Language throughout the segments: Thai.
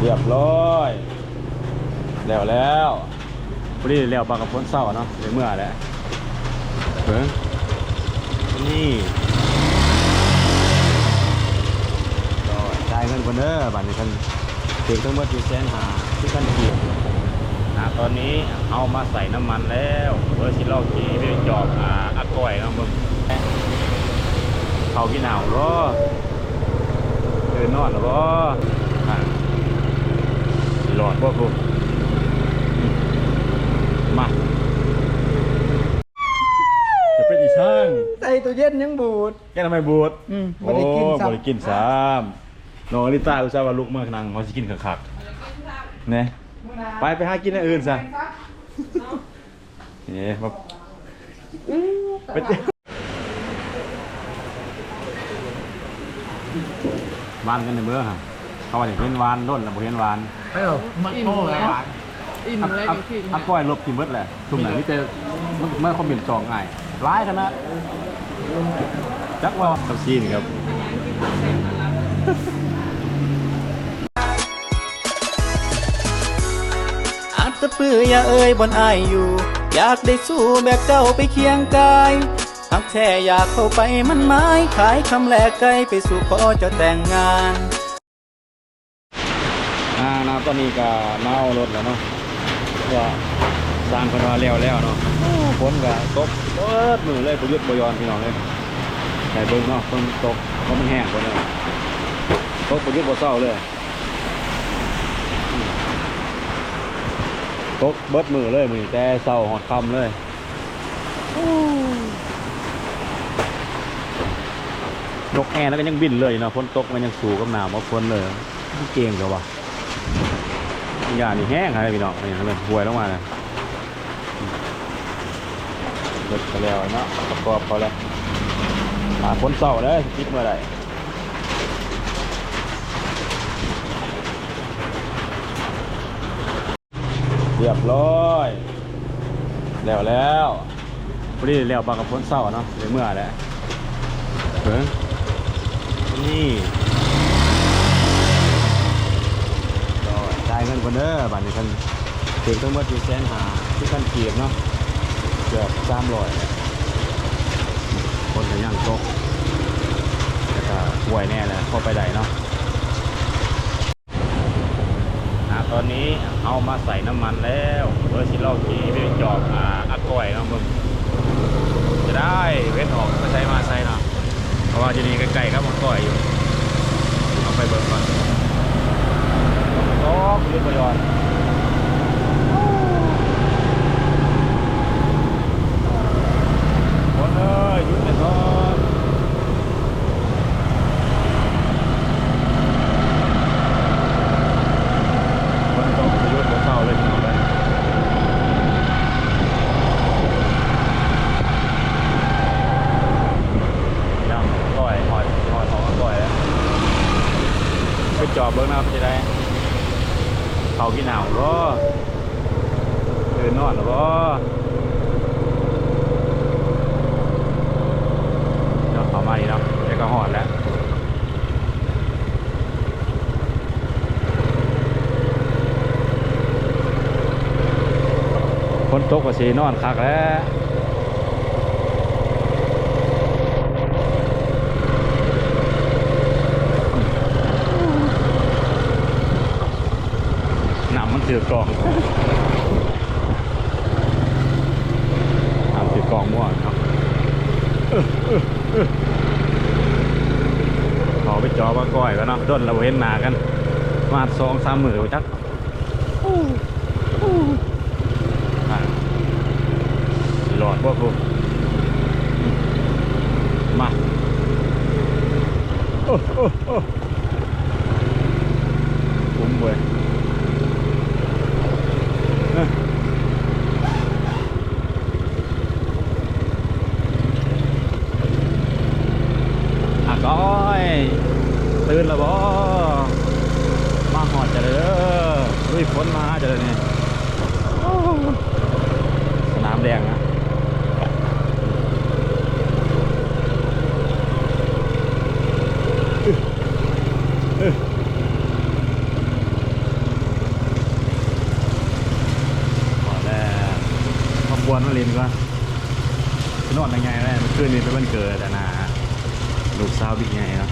เรียบร้อยแล้วแล้วพอดีแล้วบางกับพ้นเศร้าเนาะในเมื่อแหละเพิ่งนี่ก็จ่ายเงินคนเด้อบัตรนี้ท่านถึงทั้งหมดอยู่แสนหาที่ท่านเกียรนะตอนนี้เอามาใส่น้ำมันแล้วเบอร์สิลอกขี่ไปจอบอ่าอักก้อยนาะมึงเขากินหนาวรอเดินนอนหรอ อะหลอดพวกกูมาจะเป็นอีช่างใส่ตู้เย็นยังบูดแกทำไมบูดอืมบ่โอ้ได้กินซ้ำบ่ได้กินซ้ำน้องอลิต้าอุตส่าห์ว่าลุกมานั่งเขาสิกินคักๆเนี่ยไปไปหากินอย่างอื่นซะนี่มาไปเจอวานกันในเบื้อฮะเขาว่าเห็นวานด้นแล้วบ่เห็นวาน เออมันโตแล้วหวานอิ่มอัพเลยอัพนี่พี่อัพก้อยลบกินเบิดแหละทุ่มไหนนี่แต่มันมันคอมเมนต์จองง่ายร้ายขนาดจักว่ากับซีนครับอาจจะเปื่ออย่าเอ่ยบนอายอยู่ อยากได้สู้แบบเจ้าไปเคียงกายหากแท้อยากเข้าไปมันไม้ขายคำแลกไกลไปสู่ขอเจะแต่งงาน อ่าน้ำตอนนี้ก็เมารถแล้วเนาะว่าสร้างคนว่าแล้วแล้วเนาะฝนก็ตกเปิดมือเลยประยุทธ์ประยอนพี่น้องเลยใส่เบิ้งเนาะฝนตกเพราะมันแห้งคนเลยตกประยุทธ์บ่เศร้าเลยตกเบิดมือเลยมือแต่เศร้าหอดคำเลยนกแอร์แล้วก็ยังบินเลยเนาะฝนตกมันยังสู่กับหนาวมาฝนเลยเก่งกับว่ะยานี่แห้งครับพี่น้องนี่เลยห่วยลงมาเลยเบิดไปแล้วเนาะประกอบเขาแล้วมาคนเศร้าเลยคิดเมื่อไหร่เรียบร้อยแล้วแล้วพอดีแล้วบางกับพ้นเศร้าเนาะเมื่อแหละเพิ่งนี่ ก็จ่ายเงิน คนเด้อบัตรนี้ท่านถึงทั้งหมดอยู่แสนหาที่ท่านเกียบเนาะเกือบสามร้อยคนก็ยังตกแล้วก็ป่วยแน่แหละเข้าไปได้เนาะตอนนี้เอามาใส่น้ำมันแล้วเบอร์สิลอกขี่ไปจอบอ่าอักก้อยเนาะมึงจะได้เว้นออกมาใช้มาใส่เนาะเพราะว่าจะนี่ใกล้ๆครับอักก้อยอยู่เอาไปเบิกก่อน ตกยืดประโยชน์คนเอ้ยยุดไปก่อนคนตกประโยชน์หัวเศร้าเลยพี่น้องเลยยังก้อยหอยหอยของก้อยแล้วไปจอบเบิ้งนะครับจะได้ เขากินหนาวเหรอเดินนอนเหรอเนาะเขามาดีเนาะแกก็หอดแล้วคนตกก็สีนอนคักแล้วหนำมัน ถือกล่องทำถือกล่องมั่วเนาะเออเออเออขอไปจอมาก้อยกันเนาะด้นเราเห็นหนากัน มาสองสามหมือจักอะหลอดพวกกูมาโอ้โอ้โอ้คุ้มเว้ย อะก้อยตื่นแล้วบ่มาหอดจะเลยเด้อลุยฝนมาจะเลยนี่โอ้สนามแดงนะ วนมาเล่นก่อนไป นอนยังไงแม่คืนนี้เป็นวันเกิดอะนะลูกสาวบิ๊กไงเนาะ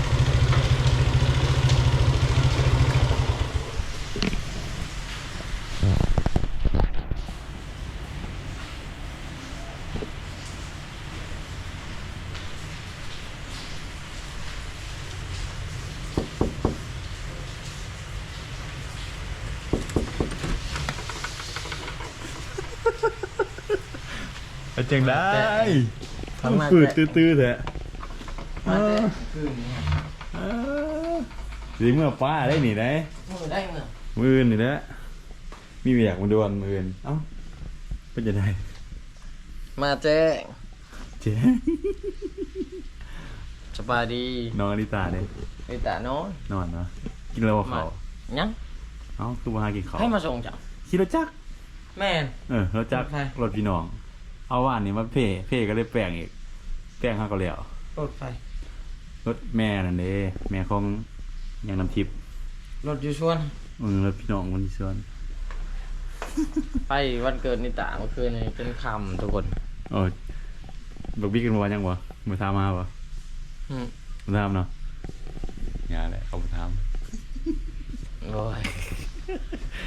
จังได้ทำไมฝืดตื้อๆเถอะมาแต่คืนนี้สิเมื่อป้าได้หนิได้มือได้มือมือนนี่แหละมีอยากมาดวนมือนเอ้าเป็นยังไงมาแจ้งเจ๊สบายดีนอนอลิตาเนี่ยไปตาโน้นนอนเนาะกินแล้วบ่เขายังเอ้าคือมาหากินเขาวให้มาส่งจ้ะขี่รถจักรแม่นเออรถจักรรถใครรถพี่น้อง เอาว่านนี่มาเพ่เพ่ก็เลยแปลงอีก แปลงห้าก็แล้วรถไฟรถแม่นั่นเด้แม่ของยังน้ำทิพย์รถอยู่ชวนเออรถพี่น้องคนที่ชวนไปวันเกิดนิตาเมื่อคืนนี้เป็นคำทุกคนโอ้ยบักบิ๊กกันมายังวะมาทำมาปะอืมมาทำเนาะอย่าแหละเขามาทโอ้ย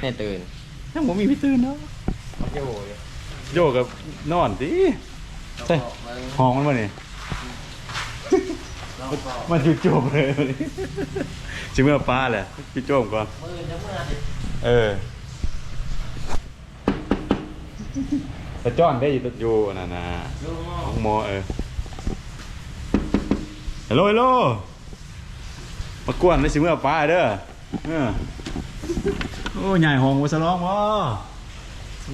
แม่ตื่นำยังผมมีพี่ตื่นเนาะ มันจะโวย โยกกับนอนสิใช่ห้องมันมาเนี่ยมันจุดโจมเลยวันนี้จิเมื่อป้าแหละจุดโจมก่อนมือจะเมื่อดิเออแต่จ้อนได้อยู่ตัดอยู่น่ะนะลูกหม้อห้องหมอเออฮัลโหลฮัลโหลมากวนได้สิเมื่อป้าเด้อเออโอ้ใหญ่ห้องวัสลองวะ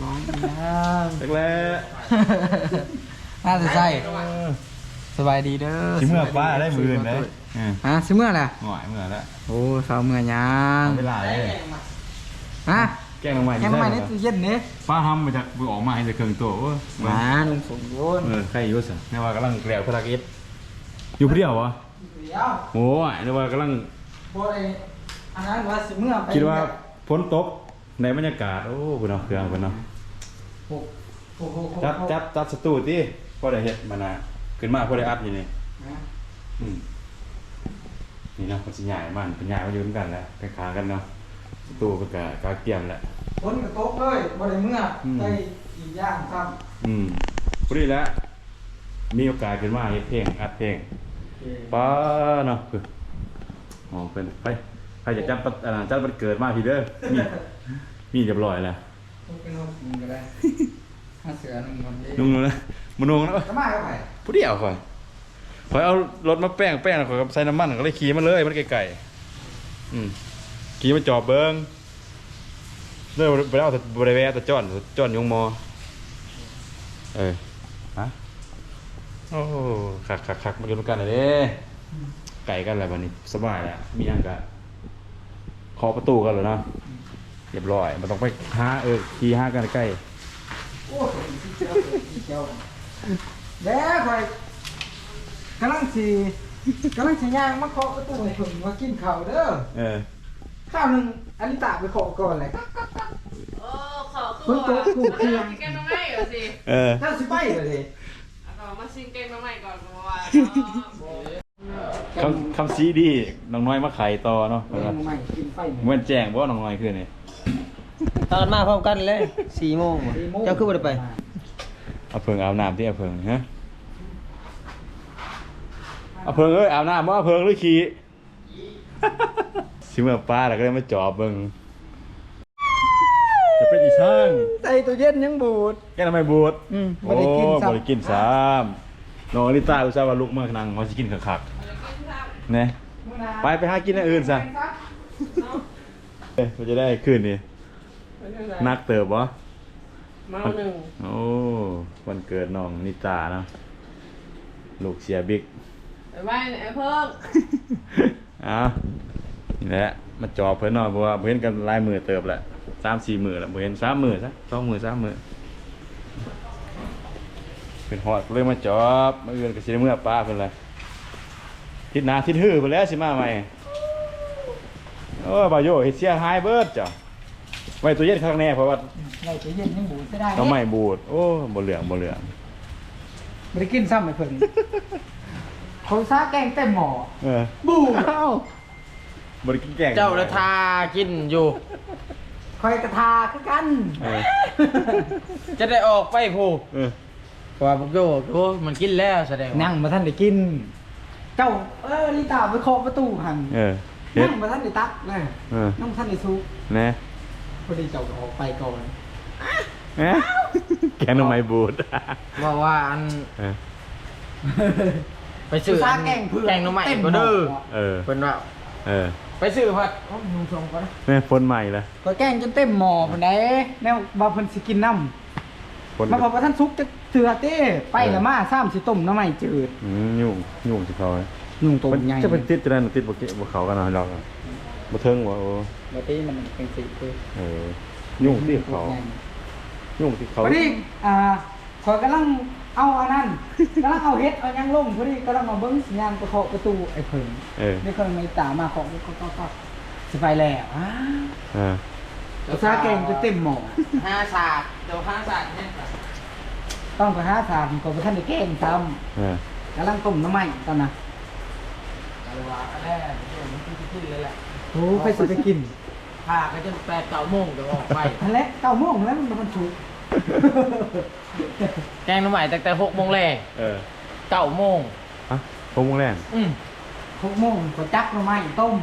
น้องเล็กแล้วน่าจะใช่สบายดีเด้อสิเมื่อป้าได้มืออื่นเลยเออฮะสิเมื่อแหละหน่อยเมื่อแล้วโอ้สาวเมื่อยังเอาเวลาเลยฮะแกงลงมาแค่ทำไมในตู้เย็นนี้ป้าทำมาจากมือออกมาให้จะเครื่องตัวโอ้ยมาลุงสมบูรณ์เออใครอยู่สิแม่ว่ากำลังแกล้วพลักเอ็ดอยู่ผู้เดียววะเดี๋ยวโอ้ยนึกว่ากำลังพอไอ้อันนั้นว่าสิเมื่อไปคิดว่าฝนตกในบรรยากาศโอ้คุณเอาเครื่องคุณเนาะ หกหกหกหกจัดจัดจัดสตูดิพอได้เฮ็ดมานะขึ้นมาพอได้อัดอยู่นี่นะอืมนี่เนาะมันสิใหญ่มันเป็นใหญ่มาอยู่ด้วยกันแหล้วเป็นขากันเนาะสตูเป็นกะกาเกียมแหละ ฝนกระตกเลยบ่ได้เมื่ออม ได้อีกอย่างครับอืมพอดีแล้วมีโอกาสขึ้นมาเฮ็ดเพลงอัดเพลงป้าเนาะคืออ๋อเป็นไปใครจะจัดปัดอ่าจัดวันเกิดมาพี่เด้อมีมีเรียบร้อยแล้ว ทุกคนนุ่งก็ได้ห้าเสือนุ่งคนเดียวนุ่งแล้วนะมันนุ่งแล้วจะมาก็ไปผู้เดียวค่อยค่อยเอารถมาแป้งแป้งแล้วค่อยก็ใส่น้ำมันก็เลยขี่มาเลยมันไกลๆอืมขี่มาจอบเบิ้งเลยไปเอาแต่บริเวณแต่จอนจอนอยงมอ เออฮะโอ้คักคักคักมาดูกันเลยเด้ไก่กันแล้ววันนี้สบายแล้วมีอันกะขอประตูกันแล้วเนาะ เรียบร้อยมันต้องไปหาเออขี่ห้ากันใกล้โอ้ยเขียวสีเขียวแล้วคอยกำลังสีกำลังสีย่างมาเคาะประตูให้ผมมากินข้าวเด้อเออข้าวหนึ่งอลิตาไปเคาะก่อนเลยโอ้ขอฝนตกถูกเครื่องแกงน้ำไม้เหรอสิเออเจ้าสิไปเลยดิเอามาซิงแกงน้ำไม้ก่อนเพราะว่าคำคำซีดีน้องน้อยมาขายต่อเนาะเมนูใหม่กินไฟเมื่อแจ้งว่าน้องน้อยคือนี่ ตอนมาพร้อมกันเลยสี่โมง เจ้าคือบ่ได้ไปเอาเพิงอาบน้ำที่เอาเพิงฮะเอาเพิงเอ้ยอาบน้ำว่าเอาเพิงหรือขี่ สิเมื่อป้าแล้วก็เลยมาจอบเบิ่งจะเป็นอีช่างใส่ตู้เย็นยังบูด แกทำไมบูดอืมบ่โอ้ได้กินซ้ำบ่ได้กินซ้ำน้องอลิต้าอุตส่าห์ว่าลุกมานั่งเขาสิกินคักๆเนี่ยไปไปหากินอย่างอื่นซะเอ้ย มันจะได้คืนนี่นักเติบวะเมาหนึ่งโอ้วันเกิดน้องนิตาเนาะลูกเสียบิ๊กไอ้ไว้ไอ้เพิ่งเอ้านี่แหละมาจอบเพิ่นหน่อยเพราะว่าเพิ่นกันหลายมือเติบแหละสามสี่มือแล้วบ่เห็นสามมือซะสองมือสามมือเป็นหอดเลยมาจอบมาอื่นก็สิได้เมื่อป้าเพิ่นเลยทิศหนาทิศหื้อเพิ่นแล้วสิมาใหม่ โอ้บาโยเฮ็ดเสียหายเบิดจ้ะไว้ตัวเย็นข้างแน่เพราะว่าเราจะเย็นยังบูดจะได้เราไม่บูด โอ้บ่เหลืองบ่เหลืองไม่ได้กินซ้ำไอ้เพิ่นเขาซาแกงเต็มหม้อเออบูดอ้าวบ่ได้กินแกงเจ้าละทากินอยู่คอยกระทาคือกัน เออจะได้ออกไปผู้เออเพราะว่าพวกโยกโอ้มันกินแล้วแสดงว่านั่งมาท่านได้กิน เจ้าเออลิตาไปเคาะประตูหันเออ เฮ็ด นั่งมาท่านได้ตักเลยเออ นั่งท่านได้ซุกนะพอดีเจ้าก็ออกไปก่อนเอ๊ะแกงหน่อไม้บูดว่าว่าอันเออ ไปซื้อซาอันแกงเพื่อแกงหน้ำใหม่เต็มหก็ม้เด้อเออ เพิ่นว่าเออไปซื้อพัดโอ้ยนุ่งชมก่อนนะแม่ฝนใหม่ละก็แกงจนเต็มหม้อปานใดแนวว่าเพิ่นสิกินน้ำฝนมาบอกว่าท่านซุกจะเถื่อเต้ไปละมาซ้ำสิต้มน้ำใหม่จืด อืมยุ่งยุ่งสิเขา นุ่งตัวมันใหญ่จะเป็นติดจะได้ติดบ่เกะบ่เขากันเนาะเราอะบ่เทิงว่าโอ้ปกติมันเป็นสีคือเออยุ่งที่เขายุ่งที่เขาพอดีอ่าขอยกำลังเอาอันนั้นกำลังเอาเฮ็ดเอายังลงพอดีกำลังมาเบิ้งสัญญาณไปเคาะประตูไอ้เพิ่งเออนี่คนไม่ตามมาเคาะก็ก็ก็สิไปแล้วอ้าเออวซาแกงจะเต็มหม้อห้าศาสตร์เดี๋ยวห้าศาสตร์เนี่ยต้องไปหาทานก็ไปท่านได้แกงซ้เออำกำลังต้มน้ำใหม่ตอนน่ะ เอาว่าอันแรกเดี๋ยวมันขึ้นเลยแหละโอ้ไปสิไปกินพาก็จนแปดเก้าโมงจะออกไปทันแล้วเก้าโมงแล้วมันมันสุกแกงหน้ำใหม่ตั้งแต่หกโมงแรกเออเก้าโมงฮะผมมงแรงอืมหกโมงก็จักน้ำใหม่ต้ม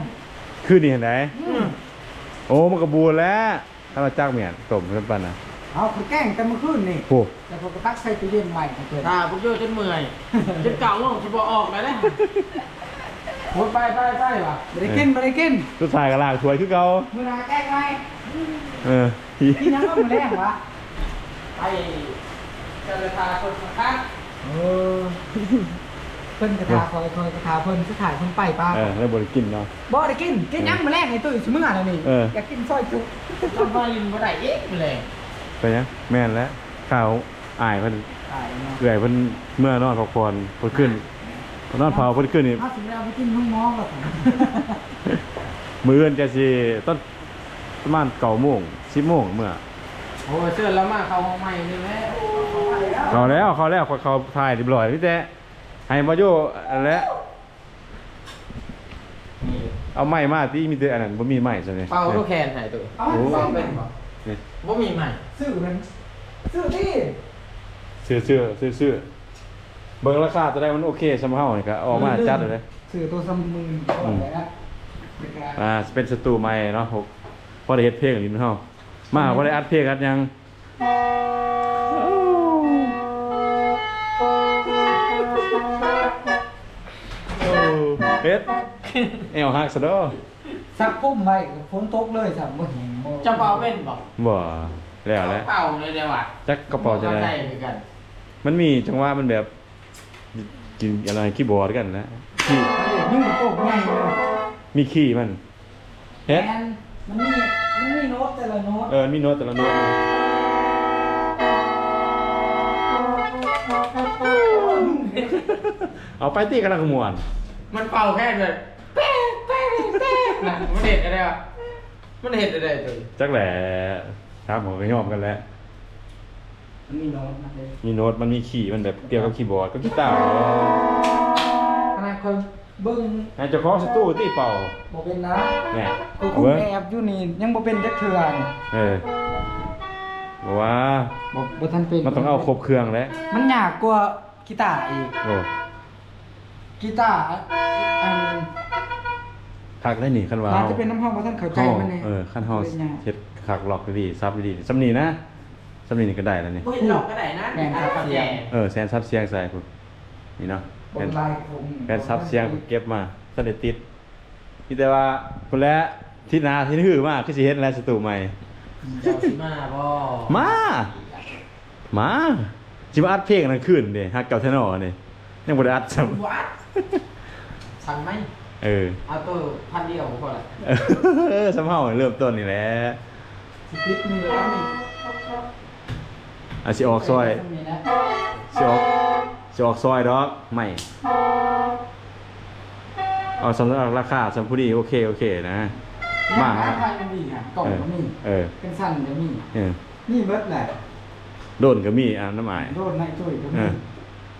คือนี่เห็นไหนอืมโอ้มันกระบูนแล้วถ้าเราจ้างเมียนต้มเพิ่นปั่นนะเอาไปแกงแต่เมื่อคืนนี่โอ้แต่พอก็ตักใส่ตู้เย็นใหม่ให้เกิดถ้าพวกโยจนเมื่อยจนเก้าโมงจะบอออกเลยนะ โอ้ยไปไปไปว่ะไม่ได้กินไม่ได้กินสุดท้ายก็ลากถ้วยคือเก่ามือหนาแกล้งไหมเออกินยังก็มือแรงวะไปเจรจาคนข้างเออเพิ่นกระทาคอยคอยกระทาเพิ่นจะถ่ายเพิ่นไปป้าเออแล้วบ่ได้กินเนาะบ่ได้กินกินยังมือแรงไอ้ตุ้ยสมืออะไรนี่เอออยากกินซอยจุทำไมบ่ได้เอ๊ะเลยไปยังแม่นแล้วข้าวอายเพิ่นตายเนาะเอื่อยเพิ่นเมื่อนอนพักผ่อนเพิ่นขึ้น นอนเผาเพิ่นขึ้นนี่ถ้าสิเราไปกินห้องมองกับผมมื้ออื่นจะสิต้นประมาณ9โมง10โมงเมื่อโอ้ยเชิญแล้วมาเข้าห้องใหม่นี่แม่เขาแล้วเขาแล้วเขาเขาถ่ายเรียบร้อยพี่แต่ให้มาโยอันแล้วเอาไม้มาที่มีแต่อันนั้นบ่มีไม้ใช่ไหมเป่าลูกแคนใหายตัวเอาโอ้มาเป่าซื้อเป็นบ่นี่บ่มีใหม่ซื้อมันซื้อที่ซื้อซื้อซื้อซื้อ เบิ่งราคาตัวได้มันโอเคสำเฮานี่ก็ออกมาจัดเลย ซื้อตัวสมือก่อนเลยนะเป็นการอ่าเป็นสตูใหม่เนาะผมพอได้เฮ็ดเพลงลิ้นเฮามาพอได้อัดเพลงอัดหยังโอ้เฮ็ดเอวหักซะเด้อสักพุ่มไว้ฝนตกเลยสักบ่เห็นบ่จะเป่าเป็นบ่บ่แล้วแหละเป่าเลยเดี๋ยวว่ะจักกระเป๋าจะได้เข้ใจคือกันมันมีจังหวะมันแบบ กินอะไรคีย์บอร์ดกันนะคีย์ยุ่งโต๊ะใหญ่เลยมีคีย์มันเฮ็ดแอนมันมีมันมีโน้ตแต่ละโน้ตเออมีโน้ตแต่ละโน้ตเอาไปตีกันละขมวนมันเป่าแค่แบบแป๊ะแป๊ะแป๊ะนะมันเห็ดอะไรวะมันเห็ดอะไรตัวจักแหละครับผมก็ยอมกันแล้ว มันมีโน้ตนะเลยมีโน้ตมันมีคีย์มันแบบเกี่ยวกับคีย์บอร์ดก็กีตาร์ขนาดคนเบิ่งไอ้เจ้าของสตูตีเป่าบ่เป็นนะแหน่คือเอาคุณเว้ยแอบอยู่นี่ยังบ่เป็นจักเทื่อนี่เออบอกว่าบ่บ่ทันเป็นมันต้องเอาครบเครื่องแล้วมันยากกว่ากีตาร์อีก โอ้กีตาร์อันคักได้หนิคันว่าอาจจะเป็นน้ำห้องบ่ทันเข้าใจมันนี่เออขั้นเฮาเป็นยาก เฮ็ดคักล็อกดีๆซับดีๆสำนีนะ สำนีนี่ก็ได้แล้วนี่ บ่เห็นหลอกก็ได้นะแม่นครับเสียง เออแซนซับเสียงใส่พุ่นนี่เนาะบแผ่นนลายผมแผ่นซับเสียงเก็บมาสนิทติดนี่แต่ว่าพุ่นแล้วทิศหนาที่หื้อมากคือสิเฮ็ดแล้วสตูใหม่ เจ้าสิมาบ่มา มาสิมาอัดเพลงนั้นคืนเด้ฮักเก่าแท้นอนี่ยังบ่ได้อัดซ้ำวัดสั่งไหมเออเอาตัวพันเดียวพอละเออสำเฮาเริ่มต้นนี่แหละสคริปต์มีแล้วนี่ อาสิออกซอยมีนะสิออกสิออกซอยดอกไม่เอาสำหรับราคาสำหรับผู้ดีโอเคโอเคนะ มาหาทางก็มีค่ะกล่องก็มีเออเป็นสั้นก็มีเออนี่เบิดแหละโดนก็มีอ่าน้ำอายโดนในช่วยก็เอมีอ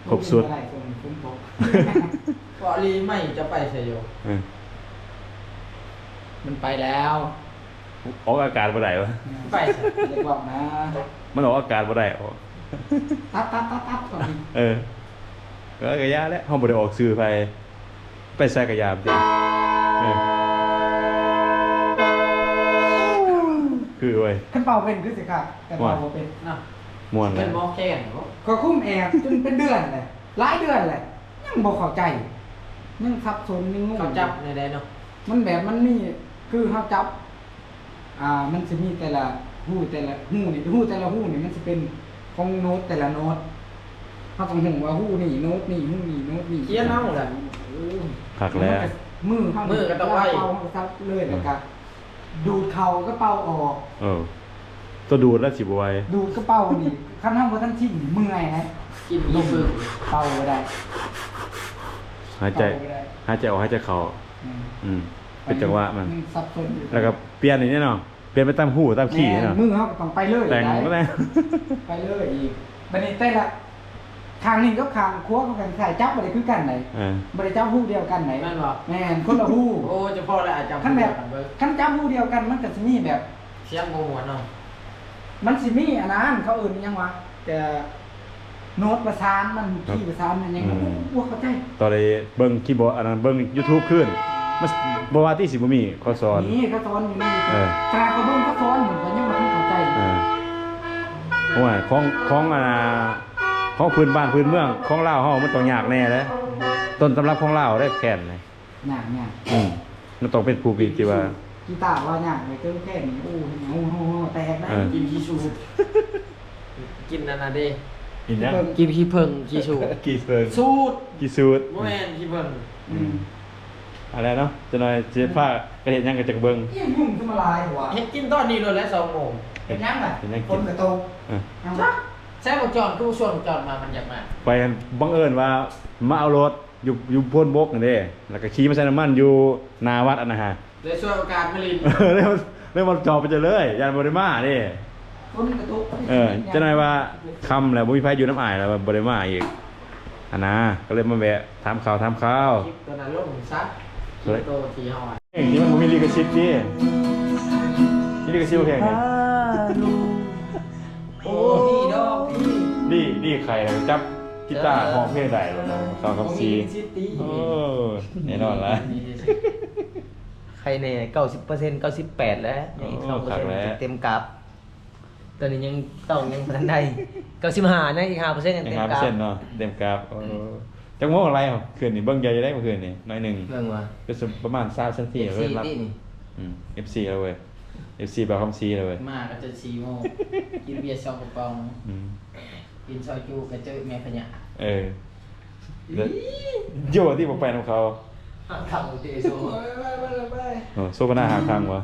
ครบสุดอะไรคนคุ้มโตเกาะลีไม่จะไปเสียอยู่เออมันไปแล้วออกอากาศบ่ได้วะไปเสียเรียกว่านะ มันออกอากาศบ่ได้ออกตัดตัดตัดตัดก่อนดิเออก็กระยาแล้วห้องบ่ได้ออกซื้อไป ไปใส่กระยาดิคือเว้ยขั้นเป่าเป็นคือสิค่ะแต่เป่าบ่เป็นเนาะม่วนเลเป็ยนหมอแค่นเหรอก็คุ้มแอบจนเป็นเดือนเลยหลายเดือนเลยยังบ่เข้าใจยังสับสนยังงง เขาจับในใดเนาะมันแบบมันมีคือเขาจับ อ่า มันจะมีแต่ละ หูแต่ละหูนี่หูแต่ละหูนี่มันจะเป็นของโน้ตแต่ละโน้ตเขาต้องหูว่าหูนี่โน้ตนี่หูนี่โน้ตนี่เขียนเอาแหละคักแล้ว มือเขามือก็ต้องไว้เป่าเขาก็ซับเลยแล้วก็ดูดเข่าก็เป่าออกเออตัวดูดแล้วสิบไหวดูดก็เป่านี่ขั้นทำว่าท่านชิ่งนี่เมื่อยนะกินยี่ฝึกเป่าก็ได้หายใจเป่าก็ได้หายใจออกหายใจเข้าอืมอืมเป็นจังหวะมันซับซ้อนอยู่แล้วก็เปลี่ยนอย่างนี้เนาะ เปลี่ยนไปตามหูตามขี้แม่เนาะมือเขาก็ต้องไปเลยแต่งได้ก็ได้ไปเลยอีกบันนี้แต่ละทางนี้ก็คางคั่วเขากันใส่จับบ่ได้คือกันไหนเออบ่ได้จับหูเดียวกันไหนแม่นบ่แม่นคนละหูโอ้เจะพ่อแล้วอาจจะคันแบบเบิกคันจับหูเดียวกันมันก็สิมีแบบเสียงโมโหเนาะมันสิมีอันนั้นเขาเอื่นอิหยังวะแต่โน้ตประสานมันคีย์ประสานมันยังอืมบ่เข้าใจตอนนี้เบิ่งคีย์บอร์ดอันนั้นเบิ่ง YouTube ขึ้น มันบ่ว่าที่สิบ่มีเขาสอน นี่เขาสอนอยู่นี่เออขนาดเขาเบิ่งเขาสอนเหมือนกันยังบ่เข้าใจเออเพราะว่าของของอ่าของพื้นบ้านพื้นเมืองของลาวเฮามันต้องยากแน่เด้ต้นตำรับของลาวได้แค่นเลยยากยากอืมมันต้องเป็นผู้ที่ที่ว่า กีตาร์ว่ายากไปเกินแค่นี้โอ้โหโหโหแตกได้เออ กินขี้ชูกินอันนั้นเด้กินยังกินขี้เพิ่งขี้ชูกี่เซิงสูตรกี่สูตรโมแมนขี้เพิ่งอืม อะไรเนาะจะหน่อยเจ๊ผ้ากระเห็นยังกระจักเบิ่งยังยุ่งขึ้นมาลายหัวเห็นกินตอนนี้เลยแล้วสองโมงเป็นยังไงเป็นยังคกินนกระโตกเออเอาจ้ะแซ่บกจอนกูชวนจอนมามันอยากมาไปกันบังเอิญว่ามาเอารถอยู่อยู่พ้นบกนั่นเด้แล้วก็ขี่มาใส่น้ำมันอยู่หนาวัดอันนะฮะ เลยช่วยโอกาสมาลินเออแล้วแล้วมันจอดไปเจอเลย ยันบริมาเด้คนกระโตกเออจะหน่อยว่าคำแล้วบ่มีไผอยู่น้ำอายแล้วบริมาอีกอันนะก็เลยมาแวะถามข่าวถามข่าวคลิปตัวนั้นลงซัด คลิปโตทีเฮาอะเพลงนี้มันบ่มีลิขสิทธิ์ดิมีลิขสิทธิ์บ่เพลงนี้ โอ้พี่ดอกพี่ดีดีใครจับกีตาร์ของเพลงใดบ่เนาะสองกับสี่ซิตี้โอ้แน่นอนละใครเนี่ยเก้าสิบเปอร์เซ็นต์เก้าสิบแปดแล้วยังอีกสองเปอร์เซ็นต์เต็มกราฟตอนนี้ยังต้องยังพันได้เก้าสิบห้านะอีกห้าเปอร์เซ็นต์ยังยังเต็มห้ากเปอราร์ฟเซ็นต์เนาะเต็มกราฟโอ้ จังโมงอะไรเหรอคืนนี้เบิ่งใหญ่จะได้เมื่อคืนนี้น้อยหนึ่งเรื่องว่าก็สิประมาณ3 cm เอฟเว้ซียรับที่นี่อืม FC แล้วเว้ย FC แบบคำซีเลยเว้ยมาก็จะชีโมงกินเบียร์สองกระป๋องอืมกินซอยจูก็เจอแม่พญาเออแล้วโยที่ผมไปนำเขาทำอุติโซไปไปไปไปโอ้โซกหน้าหาครั้งวะ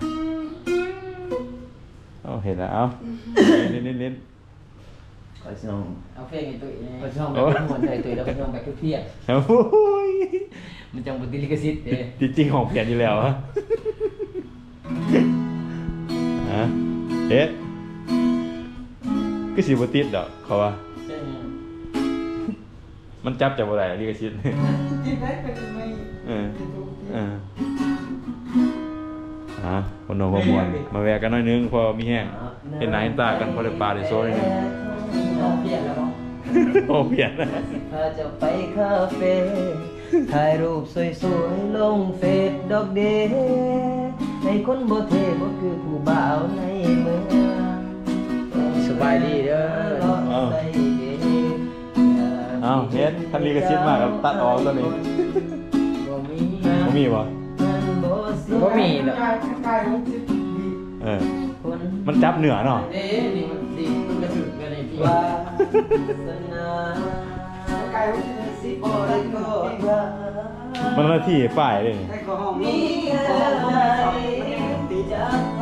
เอาเห็นแล้วเอาเน้นเน้นเน้น ก็จะต้องเอาเพลงไอ้ตุ้ยก็จะต้องแบบมวนใจตัวแล้วก็ต้องแบบเพี้ยนโอ้ยๆมันจังบุตรลิขสิทธิ์เด้จริงๆของเปลี่ยนอยู่แล้วฮะฮะเอ๊ะก็สีบติดดอกเขาว่ามันจับจากบ่ได้ลิขสิทธิ์ที่ได้เป็นไม่เออเอออะคนโนมมวนมาแวะกันหน่อยนึงพอมีแห้งเป็นไหนตากันพอได้ปลาได้โซ่ได้นึง น้องเพี้ยนแล้วก็โอ้เปลี่ยนนะพาจะไปคาเฟ่ถ่ายรูปสวยๆ ลงเฟซดอกเดย์ให้คนบ่เท่บ่คือผู้บ่าวในเมืองสบายดีเด้ออ้าวเฮ็ดทันลิขสิทธิ์มากครับตัดออกตัวนี้บ่มีบ่มีบ่บ่มีเด้อกายกายมันจะดีเออมันจับเหนือเนาะเด้นี่มันดีมันกระถึกกันในพี่ วาสนากายมันจะสิบ่ได้กอดว่ามันหน้าที่ป้ายเลยได้ก็ห้องมีนี้อะก็ห้องไรนี้สองมันยังติดจากไป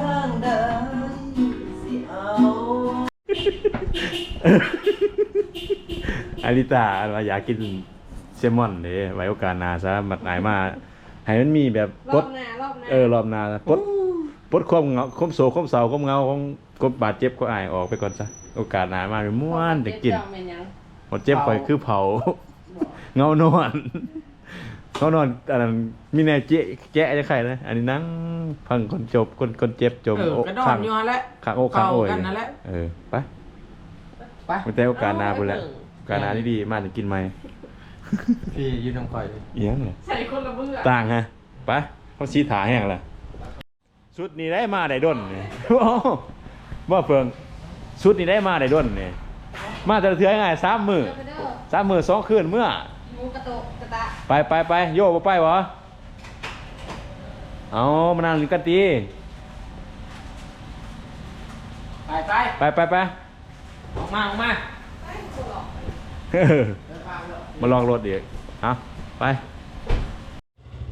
ทางใดสิเอาอาริตาอันว่าอยากกินเซลมอนเด้ไว้โอกาสหน้าซะมัดหนายมาให้มันมีแบบรกอดบหน้ารอบหน้าเออรอบหนานะกดกดความเหงาความโศกความเศร้าความเหงาของกดบาดเจ็บก็อายออกไปก่อนซะ โอกาสหน้ามาเป็นม่วนจะกินเจ้าแม่นยังหมดเจ็บข่อยคือเผา เงานอนเงานอนอันนั้นมีแนวเจ๊แจ๊ะจะใครนะอันนี้นั่งพังคนจบคนคนเจ็บจมเออกระดอข้านงอยู่นั่นแหละข้างโอ้ข้างโอ้ยเฝ้ากันนั่นแหละเออไปไปมันแต่โอกาสหน้าพุ่นแหละโอกาสหน้านี่ดีมาจะกินไหมพี่ยืนทางคอยเลยเอียงเลยใส่คนละเบื่อต่างฮะไปเขาชี้ถาแห้งละชุดนี้ได้มาได้ด้นเนี่ยโอ้ว่าเฟิง ชุดนี้ได้มาได้ด้นเนี่ยมาแต่ละเทือง่ายสามมือสามมือสองคืนเมื่อหมูกระโตกกระตะไปไปไปโยบ่ไปวะเอามานั่งกันตีไปไปไปไปไปออกมาออกมาเออมาลองรถอีกเอาไป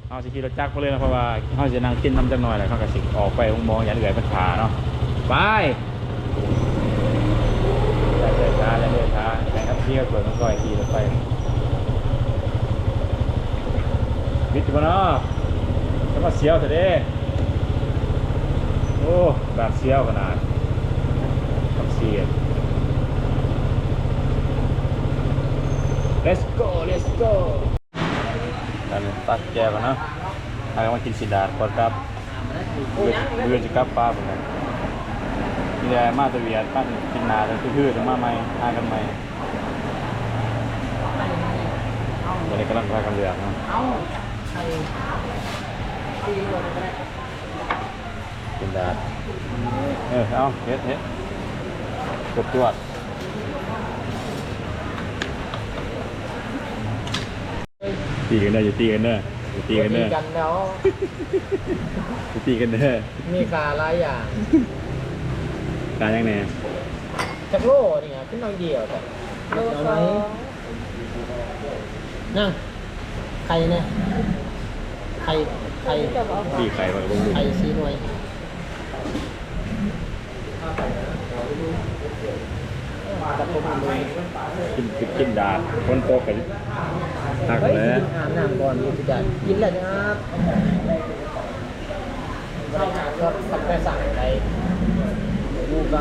เอาสิขี่รถจักรไปเลยนะเพราะว่าเขาจะนั่งกินน้ำจังหน่อยแหละเขาก็สิออกไปมองๆอย่าเหนื่อยปัญหาเนาะไปอย่าเดินช้าอย่าเดินช้า เรียก็เปิดมันก้อยขี่รถไปมิดอยู่บ่เนาะจะมาเสียวเถอะเด้โอ้แบบเสียวขนาดขับเสียด let's go let's go กันตักแจกันนะใครมากินสิดาก่อนครับเพื่อจะกลับป้าผมนะนี่แหละมาตะเวียนปั้นกินนาเลยคือๆจะมาใหม่หากันใหม่ วันนี้กำลังพากันเรือเนาะเอาใครกินดาดเออเอาเฮ็ดเฮ็ดกดตรวจตีกันเด้ออย่าตีกันเด้ออย่าตีกันเด้อกันแล้วอย่าตีกันเด้อมีกาหลายอย่างการยังไงจักโลนี่ไงขึ้นน้อยเดียวแต่โลไห นนั่งใครเนี่ยใครใครตีไข่มาลงใครซีหน่วยกินกินกินดาดคนโตกันหักเฮ้ยเลยกินอาบน้ำก่อนกูจะกินแล้วจะอาบก็ทำไปสั่งอะไรกูก็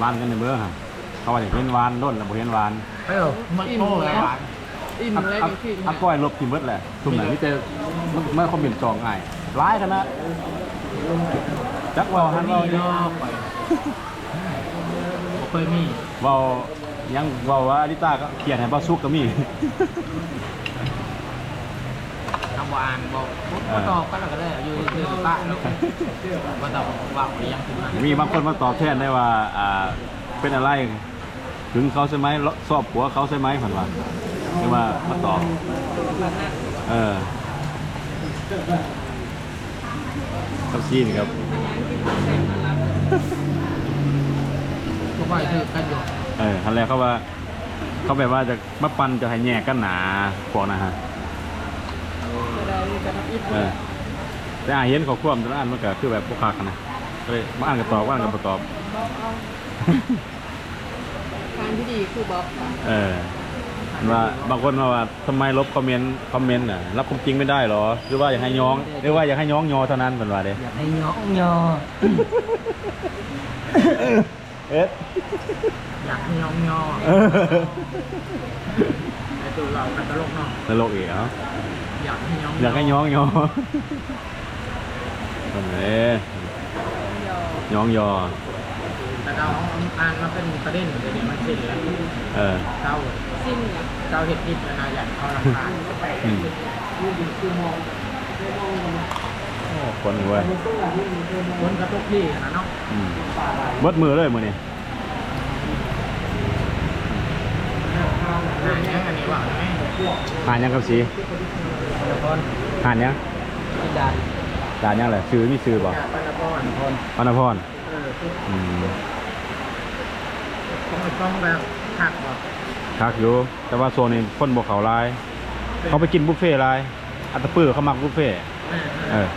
วานกันในเบอร์ฮะ เขาว่าอย่างเห็นวานด้นแล้วบ่เห็นวานเอ้ามันโตแล้วหวานอิ่มเลยอัมีขึ้นอักก้อยลบกินเบิดแหละทุ่มไหนนี่แต่มันมันคอมเมนต์จองง่ายร้ายกันนะจักเว่าฮันมีเว่านี่เนาะไปบ่เคยมีเว่ายังเว่าว่าอลิต้าก็เขียนให้บ่ซุกก็มีทำหวานบอกบ่ตอบกันแล้วก็ได้อยู่คือป้าลูกบ่ตอบว่าบ่ยังขึ้นมามีบางคนมาตอบแทนได้ว่าอ่าเป็นอะไร ถึงเขาใช่ไหมสอบผัวเขาใช่ไหมผ่านว่าใช่ว่ามาตอบเออครับซีนครับก็ไปคือกันอยู่เออทันแรกเขาว่า เขาแบบว่าจะมาปันจะให้แยกกันหนาพวนะฮะเออแต่อาเห็นเขาควบแต่ละอันมันก็คือแบบพวกคักนะก็เลยมาอ่านกับตอบว่าอ่านกับตอบางที่ดีคือบอกเออว่าบางคนมาว่าทำไมลบคอมเมนต์คอมเมนต์น่ะรับความจริงไม่ได้หรอ หรือว่าอยากให้ย้องหรือว่าอยากให้ย้องยอเท่านั้นเป็นว่าเด้อยากให้ยองยอเอ๊ะอยากให้ยองยอไอ้ตัวเรากันตลกเนาะตลกอีกเหรออยากให้ยองอยากให้ย้องยอตรงนี้ย้องยอ แต่เราอ่านมาเป็นประเด็นเดี๋ยวนี้มันสิ้นแล้วเออ เจ้าสิ้นนะเจ้าเห็ดดิบแล้วนะอยากเอาหลักฐานอืม โอ้คนเว้ยคนกระตุกที่นะเนาะอืมเบิดมือเลยมือนี่หาแย่งอันนี้ว่าไหมหานยังกับสีละครหานยังกินดานด่านยังแหละซื้อมีซื้อบ่อยากไปละครคนปานพรเออ อืม ต้องไปฟ้องแบบหักบอกคักอยู่แต่ว่าโซนนี้คนบ่เขาหลาย เขาไปกินบุฟเฟ่ต์หลาย อัตตะปื้อเขามักบุฟเฟ่ต์เออ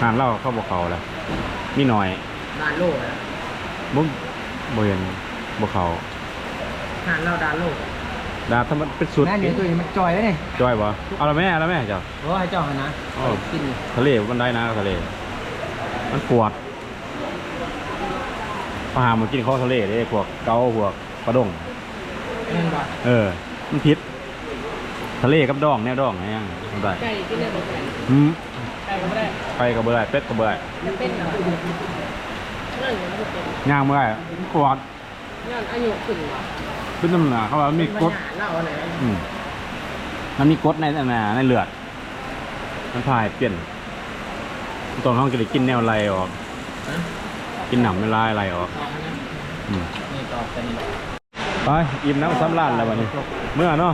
หานเหล้าเขาบ่เขาแหละมีหน่อยดานโลกบ่บ่เห็นบ่เขางานเราดานโลกอดาบถ้ามันเป็นสุดแม่เนี่ยตัวนี้มันจอยแล้วนี่จอยบ่เอาละแม่เอาละแม่เจ้า โอ้ให้เจ้าหั่นนะอ้าวกินทะเลมันได้นะทะเล มันปวดพา หามากินข้าวทะเลเด้พวกเกาพวกปลาดง เออ มันพิษทะเลกับดองแนวดองไงยังได้ไก่ที่เนี่ยบอกไก่หืมไก่ก็ไม่ได้ไปกับเบื่อเป็ดกับเบอมันเป็นเหรอนั่นอย่างนี้เป็นย่างเมื่อยปวดนั่นอายุขึ้นหรอขึ้นน้ำหนาเขาว่ามันมีกรดเล่าอะไรอืมมันมีกรดในในในเลือด มันพายเปลี่ยนตอนห้องจะได้กินแนวไรออก กินหนำไม่ลายไรออกอืมนี่ตอบกันนี่ไปอิ่มน้ำซ้ำล้านแล้ววันนี้ เมื่อเนาะ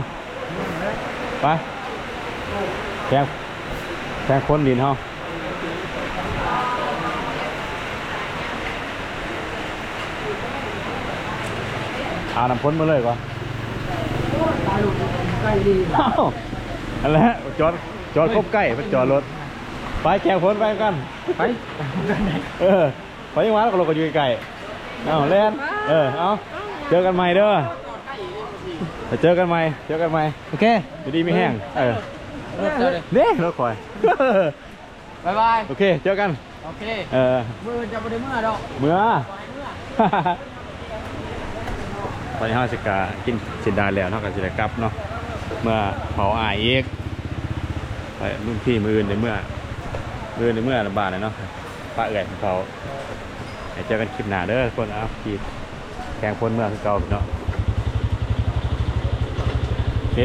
ไปแทงแทงคนดินเฮาเอาน้ำพ้นมาเลยก่อนตายลูกใกล้ดีเอ้าอันแหละจอดจอดครบใกล้ไปจอดรถ ไปแข่งพ้นไปกัน ไป เออ ไปยังหวะแล้วก็ลงก็อยู่ใกล้ๆเอาเล่นเออเอาเจอกันใหม่เด้อไปเจอกันใหม่เจอกันใหม่โอเคอยู่ดีไม่แห้งเออรถเจ้าเลยเด้รถคอยบ๊ายบายโอเคเจอกันโอเคเออมือจะบ่ได้เมื่อดอกเมื่อตอนนี้ห้าสิกากินสินดาแล้วเท่ากับสิได้กลับเนาะเมื่อเผาอายเอกไปรุ่นพี่มืออื่นในเมื่อมืออื่นในเมื่อระบาดเลยเนาะป้าเอื่อยของเขา เจอกันคลิปหน้าเด้อคนเอาขีดแข่งพ้นเมืองเก่าเนาะโอเค